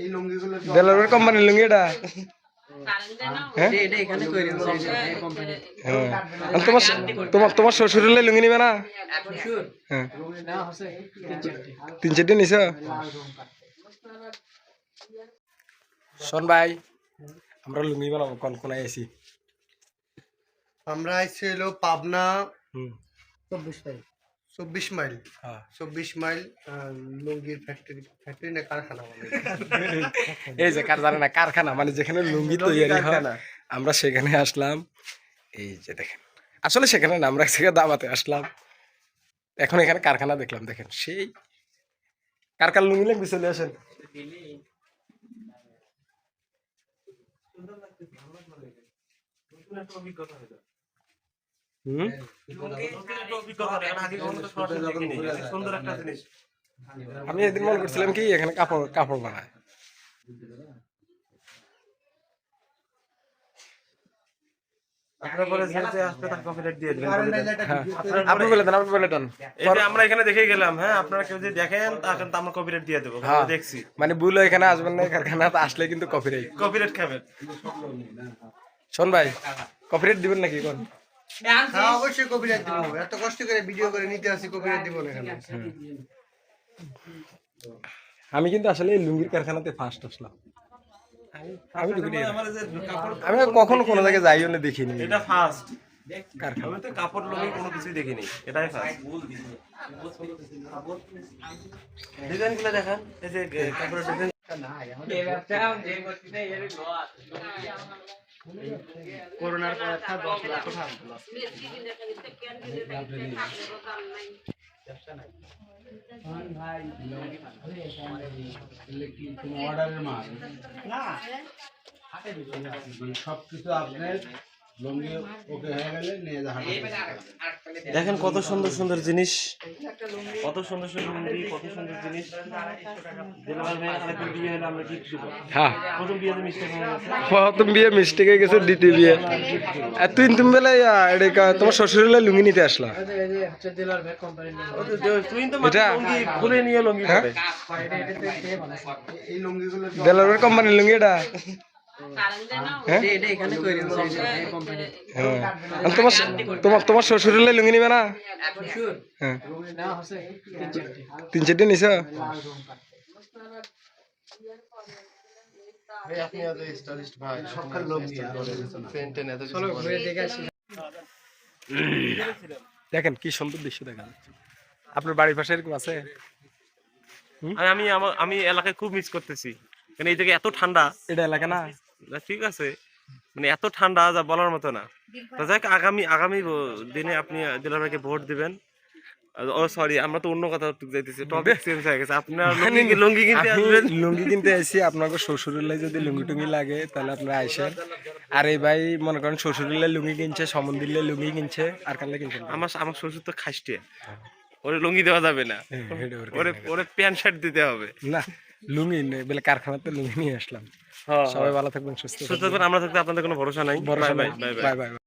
এই কোম্পানির লুঙ্গি এটা? হ্যাঁ? হ্যাঁ। তোমার শ্বশুরের লুঙ্গি নিবে না? হ্যাঁ। তিন চারটে নিছ? শোন ভাই আমরা লুঙ্গি বানাবো কোন কোনায় আছি আমরা এসেছি হলো পাবনা চব্বিশ তারিখ। চব্বিশ মাইল। হ্যাঁ। চব্বিশ মাইল লুঙ্গির ফ্যাক্টরি ফ্যাক্টরি না কারখানা এই যে কার জানে না কারখানা মানে যেখানে লুঙ্গি তৈরি হয় আমরা সেখানে আসলাম। এই যে দেখেন আসলে সেখানে না আমরা সেখানে দাবাতে আসলাম। এখন এখানে কারখানা দেখলাম দেখেন সেই কারখানা লুঙ্গি লাগবে চলে আসেন। হুম আমি এদিন মনে করছিলাম কি এখানে কাপড় কাপড় বানায় আপনারা বলেছেন যে হাসপাতাল কপিরাইট দিয়ে দিবেন বলে দেন। হ্যাঁ আপনি বলে দেন আপনি বলে দেন এই যে আমরা এখানে দেখে গেলাম হ্যাঁ আপনারা কেউ যদি দেখেন তাহলে তো আমরা কপিরাইট দিয়ে দেবো হ্যাঁ। দেখছি মানে ভুল এখানে আসবেন না কারখানা আসলে কিন্তু কপিরাইট কপিরাইট খাবেন শোন ভাই কপিরাইট দিবেন নাকি কোন হ্যাঁ অবশ্যই কপিরাইট দিব। এত কষ্ট করে ভিডিও করে নিতে আসি কপিরাইট দিব না এখানে। আমি কিন্তু আসলে এই লুঙ্গির কারখানাতে ফার্স্ট আসলাম। আমি আমি কখনো কোনো জায়গায় যাইও না দেখিনি। এটা ফার্স্ট কারখানা। তো কাপড় লগে কোনো কিছুই দেখিনি। এটাই ফার্স্ট ডিজাইনগুলো দেখান। এই যে কাপড়ের ডিজাইন। করোনার পর একটা দশ লাখ টাকা অর্ডারের মাল সব কিছু আপনার লঙ্গি ওকে হয়ে গেলে নিয়ে যাওয়া দেখেন কত সুন্দর সুন্দর জিনিস কত সুন্দর সুন্দর লুঙ্গি কত জিনিস হ্যাঁ প্রথম হয়ে বিয়ে মিস্টেক হয়ে গেছে দ্বিতীয় বিয়ে আর তুই তুমি বেলা এটা তোমার শ্বশুরের লুঙ্গি নিতে আসলা হ্যাঁ? দেলার কোম্পানির লুঙ্গি এটা হ্যাঁ? হ্যাঁ। তোমার তোমার তোমার শ্বশুরের লুঙ্গি নিবে না? হ্যাঁ। তিন নিছ? দেখে আসি। দেখেন কি সুন্দর দৃশ্য দেখা যাচ্ছে আপনার বাড়ির পাশে এরকম আছে? আর আমি আমি এলাকায় খুব মিস করতেছি। কারণ এই জায়গায় এত ঠান্ডা? এটা এলাকা না? না, ঠিক আছে। মানে এত ঠান্ডা যা বলার মতো না। তো যাক আগামী আগামী দিনে আপনি দিলার ভাইকে ভোট দিবেন। ও সরি আমরা তো অন্য কথা যাইতেছি। টপিক চেঞ্জ হয়ে গেছে। আপনার লুঙ্গি লুঙ্গি কিনতে আসবেন? লুঙ্গি কিনতে আপনাকে যদি লুঙ্গি টুঙ্গি লাগে তাহলে আপনারা আইসেন। আর এই ভাই মনে করেন শ্বশুরের লাই লুঙ্গি কিনছে সমন্দির লুঙ্গি কিনছে আর কালে কিনছে আমার আমার শ্বশুর তো খাসটিয়া। ওরে লুঙ্গি দেওয়া যাবে না। হ্যাঁ, ওরে ওরে প্যান্ট শার্ট দিতে হবে। না। লুঙ্গি বলে কারখানাতে লুঙ্গি নিয়ে আসলাম। হ্যাঁ সবাই ভালো থাকবেন সুস্থ থাকবেন। আমরা থাকতে আপনাদের কোনো ভরসা নাই। ভরসা নাই। Bye bye bye bye.